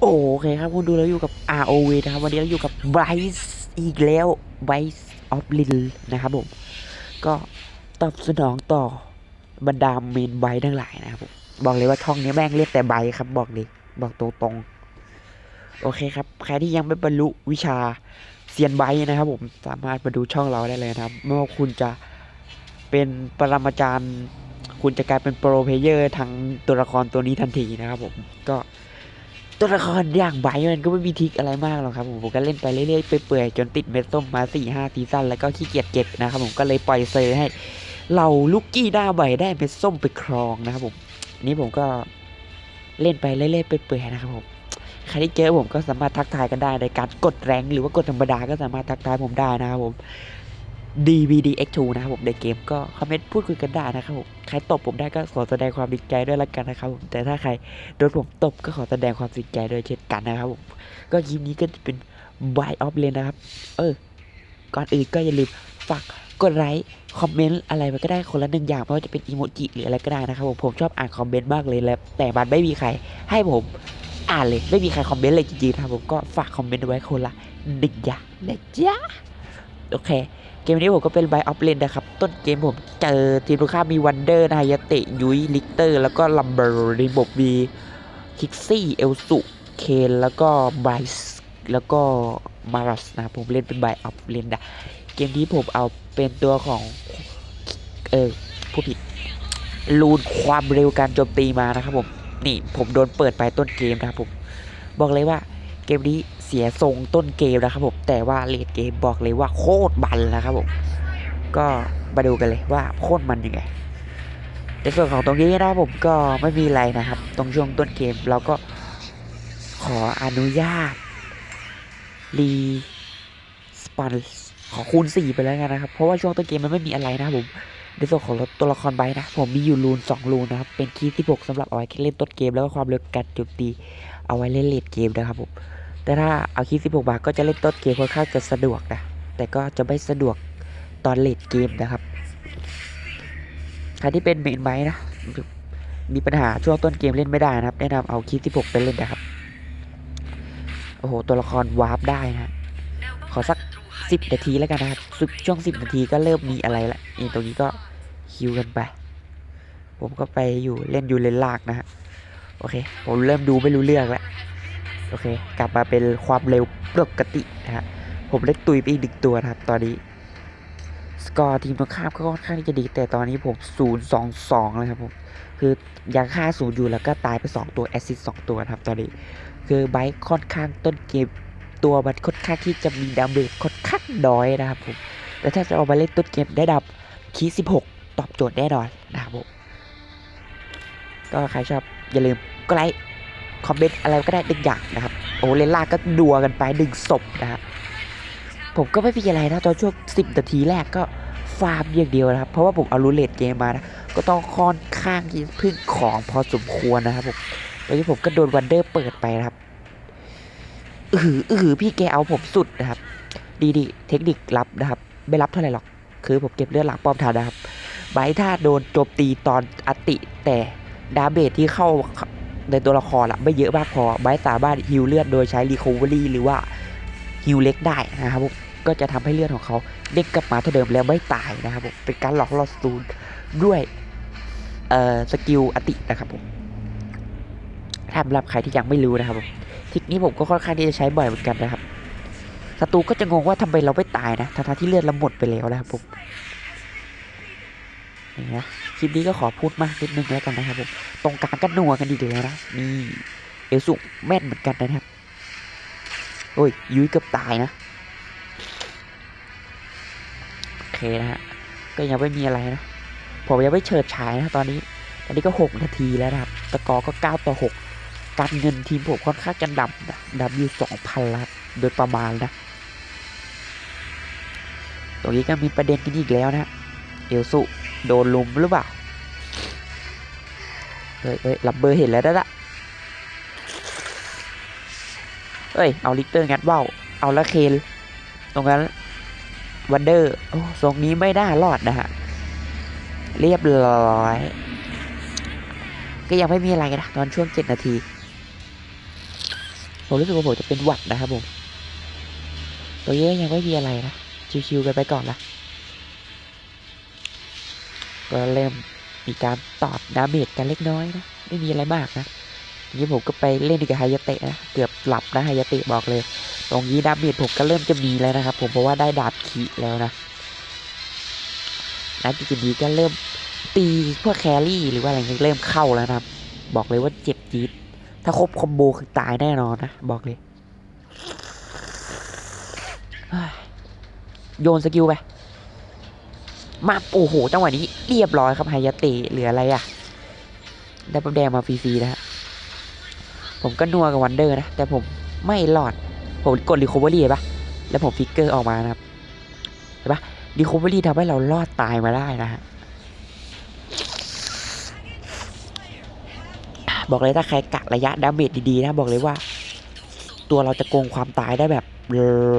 โอเคครับคุณดูแล้วอยู่กับ ROV นะครับ วันนี้เราอยู่กับ Bryce อีกแล้ว Bryce of Lin นะครับผม ก็ตอบสนองต่อบรรดาเมนไบทั้งหลายนะครับผมบอกเลยว่าช่องนี้แม่งเรียกแต่ไบครับ บอกเลยบอกตรงๆ โอเคครับ ใครที่ยังไม่บรรลุวิชาเซียนไบนะครับผมสามารถมาดูช่องเราได้เลยนะครับไม่ว่าคุณจะเป็นปรมาจารย์ คุณจะกลายเป็นโปรเพเยอร์ทางตัวละครตัวนี้ทันทีนะครับผมก็ ตัวละครอย่างไบมันก็ไม่มีทิกอะไรมากหรอกครับผมผมก็เล่นไปเรื่อยๆไปเปื่อยจนติดเม็ดส้มมา4ี่ห้าซีซั่นแล้วก็ขี้เกียจเก็บนะครับผมก็เลยปล่อยเซอร์ให้เราลูกกี้หน้าใบได้เม็ดส้มไปครองนะครับผมนี่ผมก็เล่นไปเรื่อยๆไปเปื่อยนะครับผมใครที่เจอผมก็สามารถทักทายกันได้ในการกดแรงหรือว่ากดธรรมดาก็สามารถทักทายผมได้นะครับผม DVDX2 นะครับผมในเกมก็คอมเมนต์พูดคุยกันได้นะครับผมใครตบผมได้ก็ขอแสดงความดีใจด้วยละกันนะครับผมแต่ถ้าใครโดนผมตบก็ขอแสดงความเสียใจด้วยเช่นกันนะครับผมก็คลิปนี้ก็จะเป็น buy off เลยนะครับ เออ ก่อนอื่นก็อย่าลืมฝากกดไลค์คอมเมนต์อะไรไปก็ได้คนละหนึ่งอย่างไม่ว่าจะเป็นอีโมจิหรืออะไรก็ได้นะครับผมผมชอบอ่านคอมเมนต์มากเลยแล้วแต่มันไม่มีใครให้ผมอ่านเลยไม่มีใครคอมเมนต์เลยจริงๆนะครับผมก็ฝากคอมเมนต์ไว้คนละหนึ่งอย่างนะจ๊ะโอเค กมนี้ผมก็เป็นไบออฟเลนนะครับ ต้นเกมผมเจอทีมตรงข้ามีวันเดอร์นายาเตะยุ้ยลิกเตอร์ แล้วก็ลัมเบอร์รีบบีคิกซี่ เอลสุ เคน แล้วก็ไบส์แล้วก็มารัสนะผมเล่นเป็นไบอัพเลนดะเกมนี้ผมเอาเป็นตัวของ เออผู้ผิดลูนความเร็วการโจมตีมานะครับผม นี่ผมโดนเปิดไปต้นเกมนะครับผม บอกเลยว่าเกมนี้ เสียทรงต้นเกมนะครับผมแต่ว่าเลดเกมบอกเลยว่าโคตรมันนะครับผมก็มาดูกันเลยว่าโคตรมันยังไงในส่วนของตรงนี้นะผมก็ไม่มีอะไรนะครับ ตรงช่วงต้นเกมเราก็ขออนุญาตรีสปอนขอคูณ4ไปแล้วกันนะครับ เพราะว่าช่วงต้นเกมมันไม่มีอะไรนะครับผมในส่วนของตัวละครไบนะ ผมมีอยู่รูน2รูนนะครับ เป็นคีย์ที่6สำหรับเอาไว้เล่นต้นเกม แล้วก็ความเร็วการโจมตีเอาไว้เล่นเลดเกมนะครับผม แต่ถ้าเอาคีย์16 บาทก็จะเล่นต้นเกมค่อนข้างจะสะดวกนะ แต่ก็จะไม่สะดวกตอนเลดเกมนะครับใครที่เป็นเมนไบนะ มีปัญหาช่วงต้นเกมเล่นไม่ได้นะครับ แนะนำเอาคีย์16 ไปเล่นนะครับ โอ้โห ตัวละครวาร์ปได้นะ ขอสัก 10 นาทีแล้วกันนะครับช่วง 10 นาทีก็เริ่มมีอะไรละนี่ตรงนี้ก็คิวกันไป ผมก็ไปอยู่เล่นอยู่เลนลากนะฮะ โอเค ผมเริ่มดูไม่รู้เรื่องแล้ว โอเค กลับมาเป็นความเร็วปกตินะฮะผมเล่นตุยไปอีกหนึ่งตัวนะครับ ตอนนี้ สกอร์ทีมตรงข้ามก็ค่อนข้างที่จะดี แต่ตอนนี้ผม0 2 2เลยครับผมคือยังฆ่าศูนย์อยู่แล้วก็ตายไป2ตัวแอสซิส2ตัวนะครับ ตอนนี้ คือไบค์ค่อนข้างต้นเกมตัวมันค่อนข้างที่จะมีดาเมจค่อนข้างน้อยนะครับผมแต่ถ้าจะเอามาเล่นต้นเกมได้ดับคีย์16ตอบโจทย์แน่นอนนะครับผมก็ใครชอบอย่าลืมก็ไลค์ คอมเมนต์อะไรก็ได้ดึงอย่างนะครับ โอเลนล่าก็ดัวกันไปดึงศพนะครับผมก็ไม่มีอะไรนะตอนช่วง 10 นาทีแรกก็ฟาร์มอย่างเดียวนะครับ เพราะว่าผมเอารูเลตเกมมานะ ก็ต้องค่อนข้างที่พึ่งของพอสมควรนะครับผมแล้วที่ผมก็โดนวันเดอร์เปิดไปนะครับอือหืออือหือพี่แกเอาผมสุดนะครับ ดีดีเทคนิครับนะครับ ไม่รับเท่าไหร่หรอก คือผมเก็บเลือดหลังป้อมทันนะครับไบทถ้าโดนโจมตีตอนอติแต่ดาเมจที่เข้า ในตัวละครอะไม่เยอะมากพอไบสามารถฮิวเลือดโดยใช้รีคอเวอรี่หรือว่าฮิวเล็กได้นะครับผมก็จะทำให้เลือดของเขาเด้งกลับมาเท่าเดิมแล้วไม่ตายนะครับผมเป็นการหลอกล่อซูนด้วยสกิลอตินะครับผมถ้าสำหรับใครที่ยังไม่รู้นะครับผมทิกนี้ผมก็ค่อนข้างที่จะใช้บ่อยเหมือนกันนะครับศัตรูก็จะงงว่าทำไมเราไม่ตายนะทั้งที่เลือดเราหมดไปแล้วนะครับผมนี่นะ คลิปนี้ก็ขอพูดมากนิดนึงแล้วกันนะครับผมตรงกลางก็นัวกันดีเลยนะนี่เอลสุแม่นเหมือนกันนะครับโอ้ยยุ้ยเกือบตายนะโอเคนะฮะก็ยังไม่มีอะไรนะผมยังไม่เฉิดฉายนะตอนนี้ตอนนี้ก็หกนาทีแล้วนะครับตะกอก็เก้าต่อหกการเงินทีมผมค่อนข้างจะดำนะดำอยู่สองพันล้านโดยประมาณนะตรงนี้ก็มีประเด็นกันอีกแล้วนะเอลสุ โดนลุมหรือเปล่าเฮ้ยเฮ้ยลับเบอร์เห็นแล้วนะละเฮ้ย เอาลิกเตอร์งัดเบ้าเอาละเคนตรงนั้นวันเดอร์โอ้ทรงนี้ไม่น่ารอดนะฮะ เรียบร้อย ก็ยังไม่มีอะไรนะตอนช่วงเจ็ดนาที ผมรู้สึกว่าผมจะเป็นหวัดนะครับผม ตัวเยอะยังไม่มีอะไรนะ ชิวๆกันไปก่อนละ ก็เริ่มมีการตอบดาเมจกันเล็กน้อยนะ ไม่มีอะไรมากนะทีนี้ผมก็ไปเล่นกับไฮยาเตะนะ เกือบหลับนะไฮยาเตะบอกเลย ตรงนี้ดาเมจผมก็เริ่มจะมีแล้วนะครับ ผมเพราะว่าได้ดาบขีแล้วนะนัดจุดนี้ก็เริ่มตีพวกแครี่หรือว่าอะไรเงี้ยเริ่มเข้าแล้วนะครับ บอกเลยว่าเจ็บจี๊ดถ้าครบคอมโบคือตายแน่นอนนะ บอกเลย โยนสกิลไป มาโอ้โหจังหวะนี้เรียบร้อยครับไฮยาเตะเหลืออะไรอะได้ปั๊บแดงมาฟรีๆนะฮะผมก็นัวกับวันเดอร์นะ แต่ผมไม่รอด ผมกดรีคอเวอรี่ปะแล้วผมฟิกเกอร์ออกมานะครับเห็นปะรีคอเวอรี่ทำให้เรารอดตายมาได้นะฮะบอกเลยถ้าใครกะระยะดาเมจดีๆนะบอกเลยว่า ตัวเราจะโกงความตายได้แบบ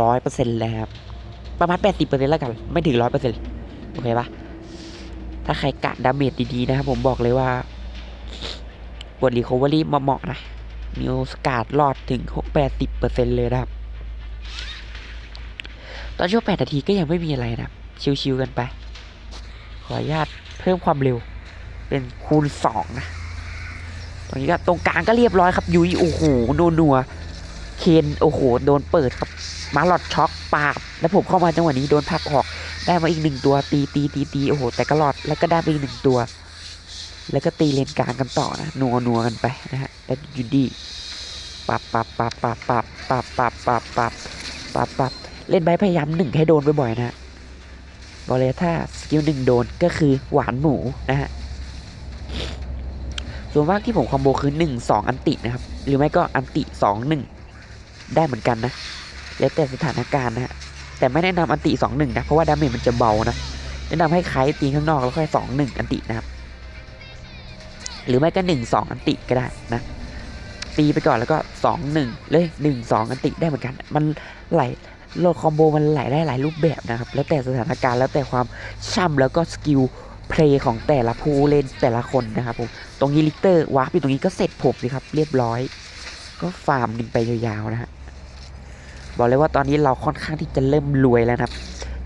ร้อยเปอร์เซ็นต์เลยครับ ประมาณแปดสิบเปอร์เซ็นต์แล้วกัน ไม่ถึงร้อยเปอร์เซ็นต์ โอเคปะถ้าใครกะดาเมจดีๆนะครับผมบอกเลยว่ากดรีคอเวอรี่มาเหมาะๆนะมีโอกาสรอดถึงแปดสิบเปอร์เซ็นต์เลยนะครับ ตอนช่วงแปดนาทีก็ยังไม่มีอะไรนะ ชิวๆกันไป ขออนุญาตเพิ่มความเร็ว เป็นคูณสองนะ ตรงนี้ก็ตรงกลางก็เรียบร้อยครับ ยุยโอ้โหโดนนัว เคน โอ้โห โดนเปิดครับ มาหลอดช็อกปาบแล้วผมเข้ามาจังหวะนี้โดนผลักออก ได้มาอีกหนึ่งตัวตีตีตีตีโอ้โห แต่ก็หลอดแล้วก็ได้ไปอีกหนึ่งตัว แล้วก็ตีเลนกลางกันต่อนะนัวนัวกันไปนะฮะแล้วยูดี้ปับปับปับปับปับปับปับปับปับปับปับเล่นใบพยายามหนึ่งให้โดนบ่อยๆนะบอกเลยถ้าสกิลหนึ่งโดนก็คือหวานหมูนะฮะส่วนมากที่ผมคอมโบคือหนึ่งสองอันตินะครับ หรือไม่ก็อันติสองหนึ่งได้เหมือนกันนะ แล้วแต่สถานการณ์นะฮะ แต่ไม่แนะนำอันติสองหนึ่งนะ เพราะว่าดาเมจมันจะเบานะ แนะนำให้ใครตีข้างนอกแล้วค่อยสองหนึ่งอันตินะครับ หรือไม่ก็หนึ่งสองอันติก็ได้นะตีไปก่อนแล้วก็สองหนึ่งเลยหนึ่งสองอันติได้เหมือนกัน มันไหลโลคอมโบมันไหลได้หลายรูปแบบนะครับ แล้วแต่สถานการณ์แล้วแต่ความช่ำแล้วก็สกิลเพลย์ของแต่ละผู้เล่นแต่ละคนนะครับผมตรงนี้ลิกเตอร์วาร์ปอยู่ตรงนี้ก็เสร็จผมสิครับเรียบร้อย ก็ฟาร์มกันไปยาวๆนะฮะ บอกเลยว่าตอนนี้เราค่อนข้างที่จะเริ่มรวยแล้วนะครับ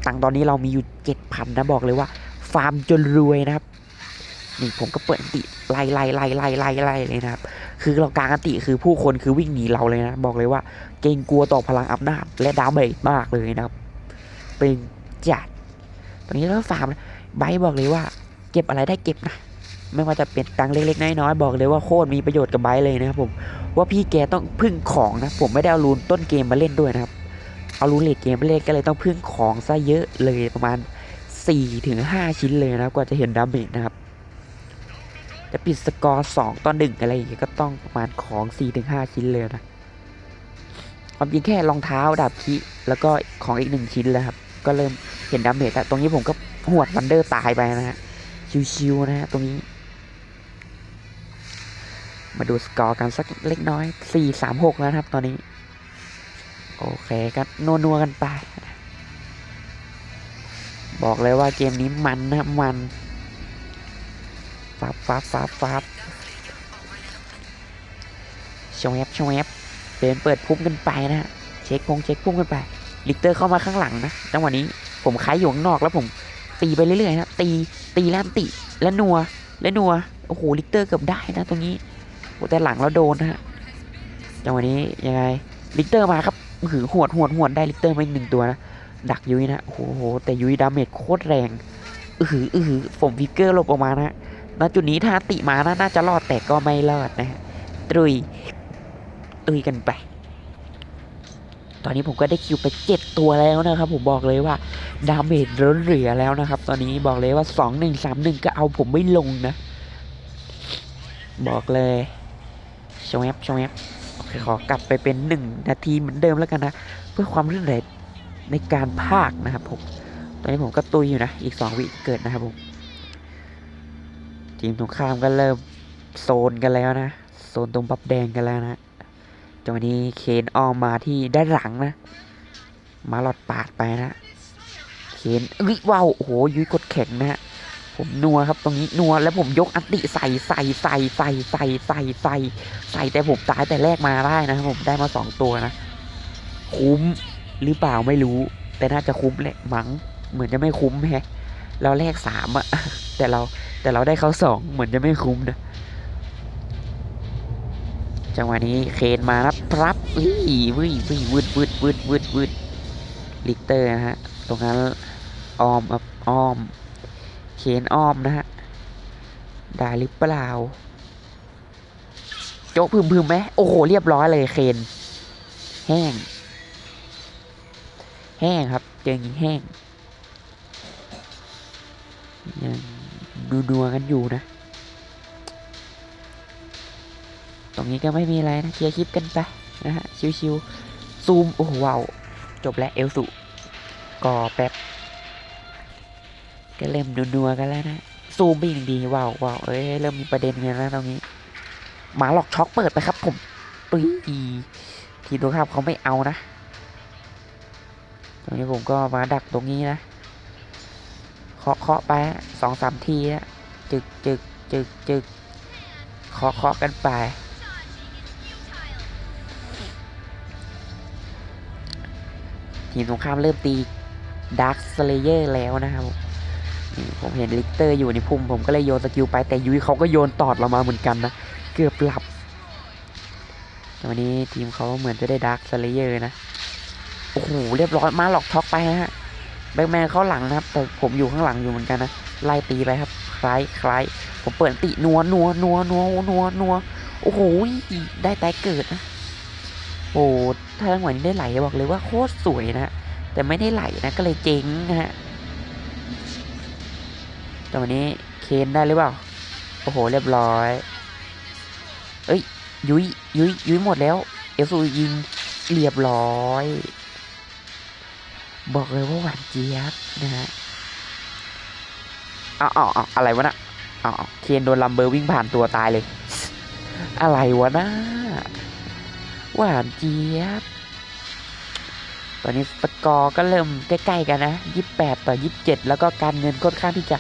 ตังตอนนี้เรามีอยู่เจ็ดพันนะบอกเลยว่า ฟาร์มจนรวยนะครับนี่ผมก็เปิดติไล่ไล่ไล่ไล่ไล่ไล่เลยนะครับ คือเรากลางอันติคือผู้คนคือวิ่งหนีเราเลยนะ บอกเลยว่า เกรงกลัวต่อพลังอำนาจและดาเมจมากเลยนะครับ เป็นจัดตอนนี้เราฟาร์มนะไบบอกเลยว่า เก็บอะไรได้เก็บนะ ไม่ว่าจะเป็นตังเล็กๆน้อยๆบอกเลยว่าโคตรมีประโยชน์กับไบร์เลยนะครับผมว่าพี่แกต้องพึ่งของนะผมไม่ได้เอารูนต้นเกมมาเล่นด้วยนะครับเอารูนเลดเกมมาเล่นก็เลยต้องพึ่งของซะเยอะเลยประมาณ4ถึง5ชิ้นเลยนะครับกว่าจะเห็นดาเมจนะครับจะปิดสกอร์2ต่อ1อะไรอย่างเงี้ยก็ต้องประมาณของ4ถึง5ชิ้นเลยนะความจริงแค่รองเท้าดาบคิแล้วก็ของอีกหนึ่งชิ้นแล้วครับก็เริ่มเห็นดาเมจแล้วตรงนี้ผมก็หวดวันเดอร์ตายไปนะฮะชิวๆนะฮะตรงนี้ มาดูสกอร์กันสักเล็กน้อยสี่สามหกแล้วครับตอนนี้ โอเคก็นัวๆกันไป บอกเลยว่าเกมนี้มันนะมันฟับฟับฟับฟับชวบชวบเดินเปิดพุ่มกันไปนะฮะเช็คพงเช็คพุ่มกันไป ลิกเตอร์เข้ามาข้างหลังนะจังหวะนี้ผมค้ายอยู่ข้างนอกแล้วผมตีไปเรื่อยๆนะตีตีแล้วติแล้วนัวแล้วนัวโอ้โหลิกเตอร์เกือบได้นะตรงนี้ โอ้แต่หลังเราโดนนะฮะจังหวะนี้ยังไงลิกเตอร์มาครับหือหวดหวดหวดได้ลิกเตอร์มาอีกหนึ่งตัวนะดักยุ้ยนะโอ้โหแต่ยุ้ยดาเมจโคตรแรงอือหืออือหือผมฟิกเกอร์หลบออกมานะณจุดนี้ถ้าติมานะน่าจะรอดแต่ก็ไม่รอดนะฮะตุยตุยกันไป ตอนนี้ผมก็ได้คิวไปเจ็ดตัวแล้วนะครับ ผมบอกเลยว่าดาเมจล้นเหลือแล้วนะครับ ตอนนี้บอกเลยว่าสองหนึ่งสามหนึ่งก็เอาผมไม่ลงนะ บอกเลย ชวบชวบโอเคขอกลับไปเป็นหนึ่งนาทีเหมือนเดิมแล้วกันนะ เพื่อความรื่นเริงในการพากนะครับผมตอนนี้ผมก็ตุยอยู่นะ อีกสองวิเกิดนะครับผมทีมตรงข้ามก็เริ่มโซนกันแล้วนะ โซนตรงปับแดงกันแล้วนะจังหวะนี้เคนออมมาที่ด้านหลังนะ มาหลอดปาดไปนะ เคนเอ้ยว้าวโอ้โหยุ้ยกดแข็งนะฮะ ผมนัวครับตรงนี้นัวแล้วผมยกอันติใส่ใส่ใส่ใส่ใส่ใส่ใส่ใส่แต่ผมตายแต่แรกมาได้นะครับผมได้มาสองตัวนะคุ้มหรือเปล่าไม่รู้ แต่น่าจะคุ้มแหละมั้งเหมือนจะไม่คุ้มแฮะ เราแลกสามอะแต่เราแต่เราได้เขาสองเหมือนจะไม่คุ้มนะจังหวะนี้เคนมารับพรับวิ่วิ่วิ่วืดวืดวืดวืดวืดลิกเตอร์นะฮะตรงนั้นออมอ้อม เคนอ้อมนะฮะ ได้หรือเปล่า โจ๊กพึมพึมไหมโอ้โห เรียบร้อยเลยเคน แห้ง แห้งครับ เจออย่างนี้แห้ง ยังดูนัวกันอยู่นะ ตรงนี้ก็ไม่มีอะไรนะเคลียร์คลิปกันไปนะฮะ ชิวๆซูม โอ้โหว้าว จบแล้วเอลสุก่อแป๊บ เริ่มนัวๆกันแล้วนะซูมไปอีกดีว้าวว้าวเอ้ยเริ่มมีประเด็นกันแล้วตรงนี้หมาหลอกช็อกเปิดไปครับ ผมปุ้ยทีตัวครับเขาไม่เอานะตรงนี้ผมก็มาดักตรงนี้นะเคาะเคาะไปสองสามทีนะจึกจึกจึกจึกเคาะเคาะกันไปทีมตรงข้ามเริ่มตีดาร์คสเลเยอร์แล้วนะครับ ผมเห็นลิกเตอร์อยู่ในพุ่มผมก็เลยโยนสกิลไปแต่ยุ้ยเขาก็โยนตอดเรามาเหมือนกันนะ เกือบหลับวันนี้ทีมเขาเหมือนจะได้ดาร์คสเลเยอร์นะ โอ้โหเรียบร้อยมาหลอกช็อกไปฮะแบงแมนเข้าหลังนะครับ แต่ผมอยู่ข้างหลังอยู่เหมือนกันนะไล่ตีไปครับ คล้ายคล้ายผมเปิดตินัวนัวนัวนัวนัวนัวโอ้โหได้แต่เกิดนะโอ้ถ้าจังหวะนี้ได้ไหลบอกเลยว่าโคตรสวยนะแต่ไม่ได้ไหลนะก็เลยเจ๊งนะฮะ แต่วันนี้เคนได้หรือเปล่า โอ้โห เรียบร้อย เอ้ย ยุยยุยยุยหมดแล้ว เอลซูยิงเรียบร้อย บอกเลยว่าหวานเจี๊ยบนะฮะอาเอาเออะไรวะนะอาเอเคนโดนลัมเบอร์วิ่งผ่านตัวตายเลย อะไรวะน่าหวานเจี๊ยบ ตอนนี้สกอร์ก็เริ่มใกล้ๆกันนะยี่แปดต่อยี่เจ็ดแล้วก็การเงินค่อนข้างที่จะ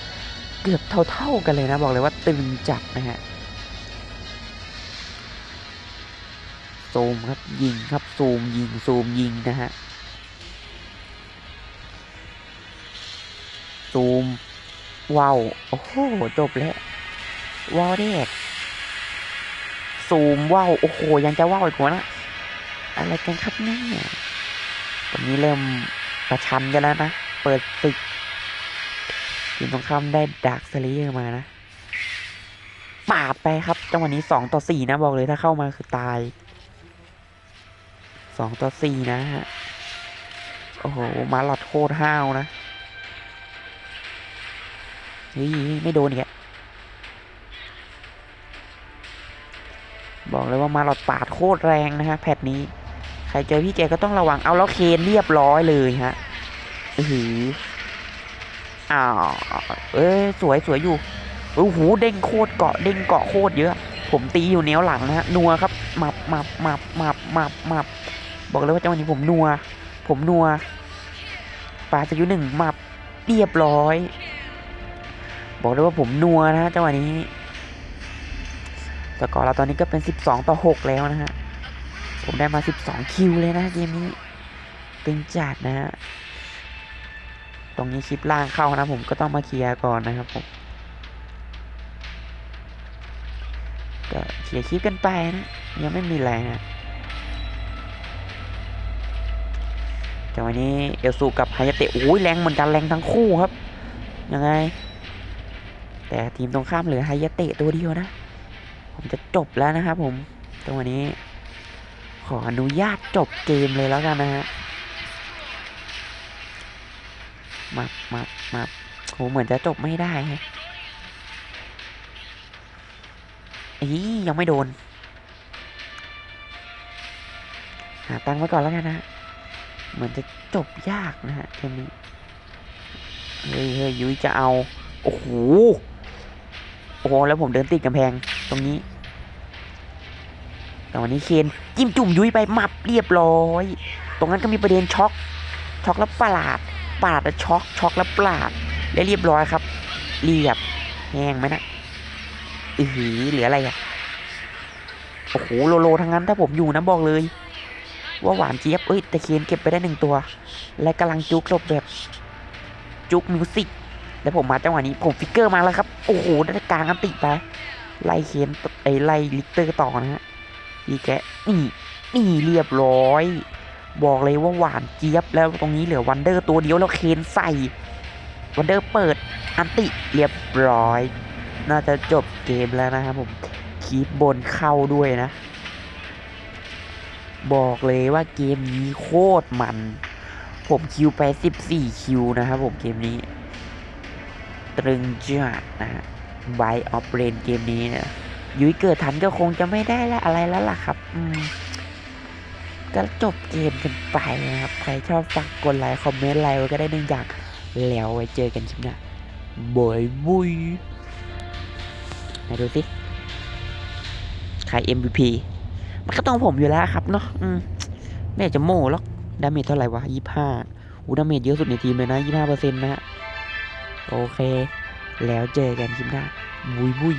เกือบเท่าๆกันเลยนะ บอกเลยว่าตึงจัดนะฮะซูมครับยิงครับซูมยิงซูมยิงนะฮะซูมว้าวโอ้โหจบแล้วว้าวแรกซูมว้าวโอ้โหยังจะว้าวอีกหัวนะอะไรกันครับเนี่ยตอนนี้เริ่มประชันกันแล้วนะ เปิดศึก ทีมตรงข้ามได้ดาร์คสเลเยอร์มานะปาดไปครับ จังหวะนี้สองต่อสี่นะบอกเลยถ้าเข้ามาคือตายสองต่อสี่นะฮะ โอ้โห มาหลอดโคตรห้าวนะเฮ้ยไม่โดนอีกบอกเลยว่ามาหลอดปาดโคตรแรงนะฮะ แพทนี้ ใครเจอพี่แกก็ต้องระวังเอาแล้วเคนเรียบร้อยเลยฮะ อือ อ้าวเอ้ยสวยสวยอยู่โอ้โหเด้งโคตรเกาะเด้งเกาะโคตรเยอะ ผมตีอยู่แนวหลังนะฮะนัวครับมับมับมับมับมับมับบอกเลยว่าจังหวะนี้ผมนัว ผมนัวปาสกิลหนึ่งมับเรียบร้อย บอกเลยว่าผมนัวนะฮะจังหวะนี้สกอร์เราตอนนี้ก็เป็นสิบสองต่อหกแล้วนะฮะ ผมได้มาสิบสองคิวเลยนะเกมนี้เตึงจัดนะฮะ ตรงนี้คลิปล่างเข้านะผมก็ต้องมาเคลียร์ก่อนนะครับผมก็เคลียร์คลิปกันไปนะยังไม่มีแรงนะแต่วันนี้เอลซูกับไฮยาเตะโอ้ยแรงเหมือนกันแรงทั้งคู่ครับยังไง แต่ทีมตรงข้ามเหลือไฮยาเตะตัวเดียวนะ ผมจะจบแล้วนะครับผมตรงวันนี้ ขออนุญาตจบเกมเลยแล้วกันนะฮะ มามามาโหเหมือนจะจบไม่ได้ฮะอียังไม่โดน หาตังค์ไว้ก่อนแล้วกันนะเหมือนจะจบยากนะฮะเกมนี้เฮ้ยเฮ้ยยุ้ยจะเอา โอ้โห โอ้โห แล้วผมเดินติดกำแพงตรงนี้ แต่วันนี้เคนจิ้มจุ่มยุ้ยไปหมับเรียบร้อย ตรงนั้นก็มีประเด็นช็อก ช็อกแล้วประหลาด ปาดแล้วช็อกช็อกแล้วปาดและเรียบร้อยครับ เรียบแห้งไหมนะอือหือเหลืออะไรอะโอ้โหโลโลทั้งนั้นถ้าผมอยู่นะบอกเลย ว่าหวานเจี๊ยบเอ้ยแต่เคนเก็บไปได้หนึ่งตัว และกำลังจุกหลบแบบ จุกมิวสิกแล้วผมมาจังหวะนี้ผมฟิกเกอร์มาแล้วครับ โอ้โหได้กลางอันติไปไล่เคนไอ้ไล่ลิกเตอร์ต่อนะฮะดีแกนี่นี่เรียบร้อย บอกเลยว่าหวานเจี๊ยบแล้วตรงนี้เหลือวันเดอร์ตัวเดียวแล้วเคนใส่วันเดอร์เปิดอันติเรียบร้อย น่าจะจบเกมแล้วนะครับผมคีบบนเข้าด้วยนะ บอกเลยว่าเกมนี้โคตรมัน ผมคิวไป 14 คิวนะครับผมเกมนี้ ตรึงจัดนะฮะไบออฟเรนเกมนี้เนี่ยยุ้ยเกิดทันก็คงจะไม่ได้ละอะไรแล้วล่ะครับ อืม ก็จบเกมกันไปนะครับ ใครชอบฝากกดไลค์คอมเมนต์ไลค์ไว้ก็ได้หนึ่งอย่าง แล้วไว้เจอกันคลิปหน้าบอยบุยไหนดูสิใคร MVP มันก็ต้องผมอยู่แล้วครับเนาะอืมไม่อยากจะโม่หรอกดาเมจเท่าไหร่วะยี่ห้าอู้ดาเมจเยอะสุดในทีมเลยนะยี่ห้าเปอร์เซ็นต์นะฮะ โอเค แล้วเจอกันคลิปหน้า บุยบุย